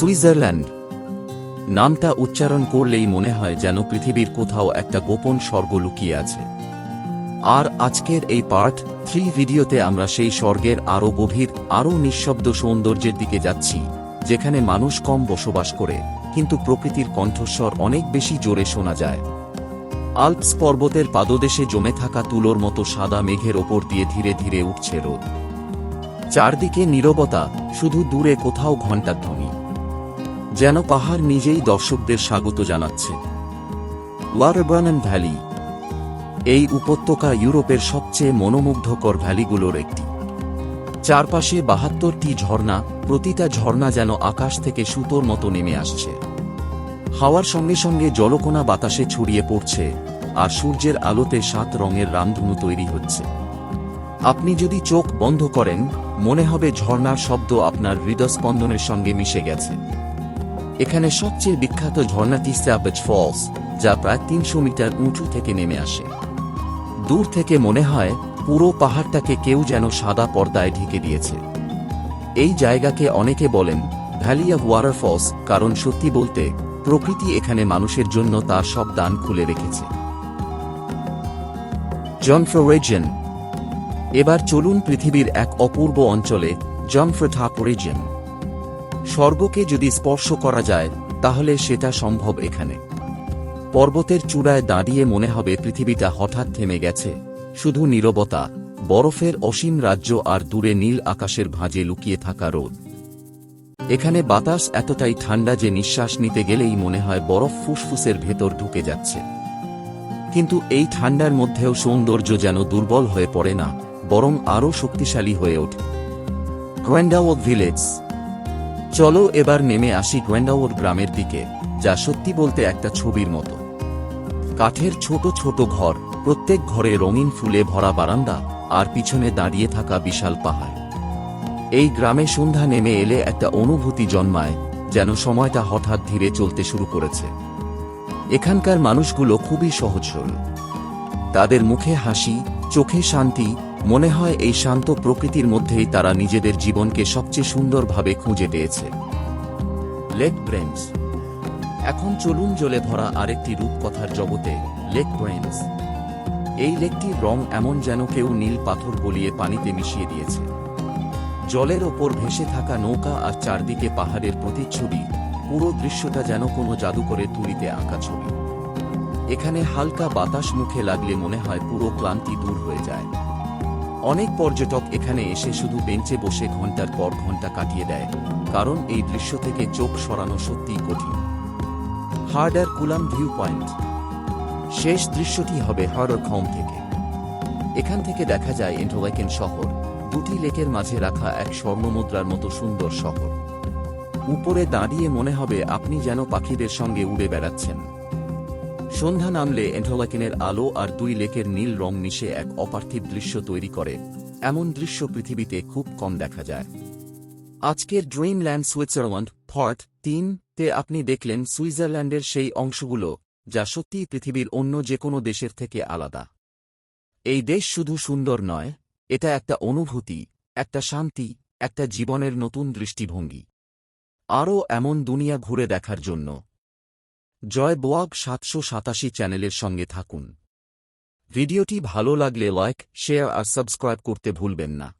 Switzerland. নামটা উচ্চারণ করলেই মনে হয় যেন পৃথিবীর কোথাও একটা গোপন স্বর্গ লুকিয়ে আছে। আর আজকের এই পার্ট থ্রি ভিডিওতে আমরা সেই স্বর্গের আরও গভীর আরও নিঃশব্দ সৌন্দর্যের দিকে যাচ্ছি, যেখানে মানুষ কম বসবাস করে, কিন্তু প্রকৃতির কণ্ঠস্বর অনেক বেশি জোরে শোনা যায়। আল্পস পর্বতের পাদদেশে জমে থাকা তুলোর মতো সাদা মেঘের ওপর দিয়ে ধীরে ধীরে উঠছে রোদ। চারদিকে নীরবতা, শুধু দূরে কোথাও ঘণ্টার ধ্বনি যেন পাহাড় নিজেই দর্শকদের স্বাগত জানাচ্ছে। ওয়ারবানন ভ্যালি এই উপত্যকা ইউরোপের সবচেয়ে মনোমুগ্ধকর ভ্যালিগুলোর একটি। চারপাশে বাহাত্তরটি ঝর্ণা, প্রতিটা ঝর্ণা যেন আকাশ থেকে সুতোর মতো নেমে আসছে। হাওয়ার সঙ্গে সঙ্গে জলকোনা বাতাসে ছড়িয়ে পড়ছে আর সূর্যের আলোতে সাত রঙের রামধনু তৈরি হচ্ছে। আপনি যদি চোখ বন্ধ করেন, মনে হবে ঝর্ণার শব্দ আপনার হৃদস্পন্দনের সঙ্গে মিশে গেছে। এখানে সবচেয়ে বিখ্যাত ঝর্ণাটি স্যাবেজ ফলস যা প্রায় তিনশো মিটার উঁচু থেকে নেমে আসে। দূর থেকে মনে হয়, পুরো পাহাড়টাকে কেউ যেন সাদা পর্দায় ঢেকে দিয়েছে। এই জায়গাকে অনেকে বলেন ভ্যালি অফ ওয়াটারফলস কারণ সত্যি বলতে, প্রকৃতি এখানে মানুষের জন্য তার সব দান খুলে রেখেছে। জনফ্রোরেজিয়ন এবার চলুন পৃথিবীর এক অপূর্ব অঞ্চলে জনফ্রোথাপোরিজিয়ন স্বর্গকে যদি স্পর্শ করা যায়, তাহলে সেটা সম্ভব এখানে। পর্বতের চূড়ায় দাঁড়িয়ে মনে হবে পৃথিবীটা হঠাৎ থেমে গেছে। শুধু নীরবতা, বরফের অসীম রাজ্য আর দূরে নীল আকাশের ভাঁজে লুকিয়ে থাকা রোদ। এখানে বাতাস এতটাই ঠান্ডা যে নিঃশ্বাস নিতে গেলেই মনে হয় বরফ ফুসফুসের ভেতর ঢুকে যাচ্ছে। কিন্তু এই ঠান্ডার মধ্যেও সৌন্দর্য যেন দুর্বল হয়ে পড়ে না, বরং আরও শক্তিশালী হয়ে ওঠে। গোয়েন্ডাওয়ক ভিলেজ চলো এবার নেমে আসি গোয়েন্ডাওর গ্রামের দিকে, যা সত্যি বলতে একটা ছবির মতো। কাঠের ছোট ছোট ঘর, প্রত্যেক ঘরে রঙিন ফুলে ভরা বারান্দা, আর পিছনে দাঁড়িয়ে থাকা বিশাল পাহাড়। এই গ্রামে সন্ধ্যা নেমে এলে একটা অনুভূতি জন্মায়, যেন সময়টা হঠাৎ ধীরে চলতে শুরু করেছে। এখানকার মানুষগুলো খুবই সহজ সরল। তাদের মুখে হাসি, চোখে শান্তি মনে হয় এই শান্ত প্রকৃতির মধ্যেই তারা নিজেদের জীবনকে সবচেয়ে সুন্দরভাবে খুঁজে পেয়েছে। লেক ব্রেন্স এখন চলুন জ্বলে ভরা আরেকটি রূপকথার জগতে, লেক ব্রেন্স এই লেকটির রং এমন যেন কেউ নীল পাথর গলিয়ে পানিতে মিশিয়ে দিয়েছে। জলের ওপর ভেসে থাকা নৌকা আর চারদিকে পাহাড়ের প্রতিচ্ছবি, পুরো দৃশ্যটা যেন কোনো জাদুকরে তুলিতে আঁকা ছবি। এখানে হালকা বাতাস মুখে লাগলে মনে হয় পুরো ক্লান্তি দূর হয়ে যায়। অনেক পর্যটক এখানে এসে শুধু বেঞ্চে বসে ঘণ্টার পর ঘণ্টা কাটিয়ে দেয়, কারণ এই দৃশ্য থেকে চোখ সরানো সত্যিই কঠিন। Harder Kulm viewpoint. শেষ দৃশ্যটি হবে হার্ডার খম থেকে। এখান থেকে দেখা যায় এন্টোলাইকেন শহর, দুটি লেকের মাঝে রাখা এক স্বর্ণমুদ্রার মতো সুন্দর শহর। উপরে দাঁড়িয়ে মনে হবে আপনি যেন পাখিদের সঙ্গে উড়ে বেড়াচ্ছেন। সন্ধ্যা নামলে এন্টোলাকেনের আলো আর দুই লেকের নীল রং মিশে এক অপার্থিব দৃশ্য তৈরি করে। এমন দৃশ্য পৃথিবীতে খুব কম দেখা যায়। আজকের ড্রিমল্যান্ড সুইজারল্যান্ড ফর্ট তিন তে আপনি দেখলেন সুইজারল্যান্ডের সেই অংশগুলো, যা সত্যিই পৃথিবীর অন্য যে কোনো দেশের থেকে আলাদা। এই দেশ শুধু সুন্দর নয়, এটা একটা অনুভূতি, একটা শান্তি, একটা জীবনের নতুন দৃষ্টিভঙ্গি। আরও এমন দুনিয়া ঘুরে দেখার জন্য। জয় ব্লগ সাতশো সাতাশি চ্যানেলের সঙ্গে থাকুন। ভিডিওটি ভালো লাগলে লাইক, শেয়ার আর সাবস্ক্রাইব করতে ভুলবেন না।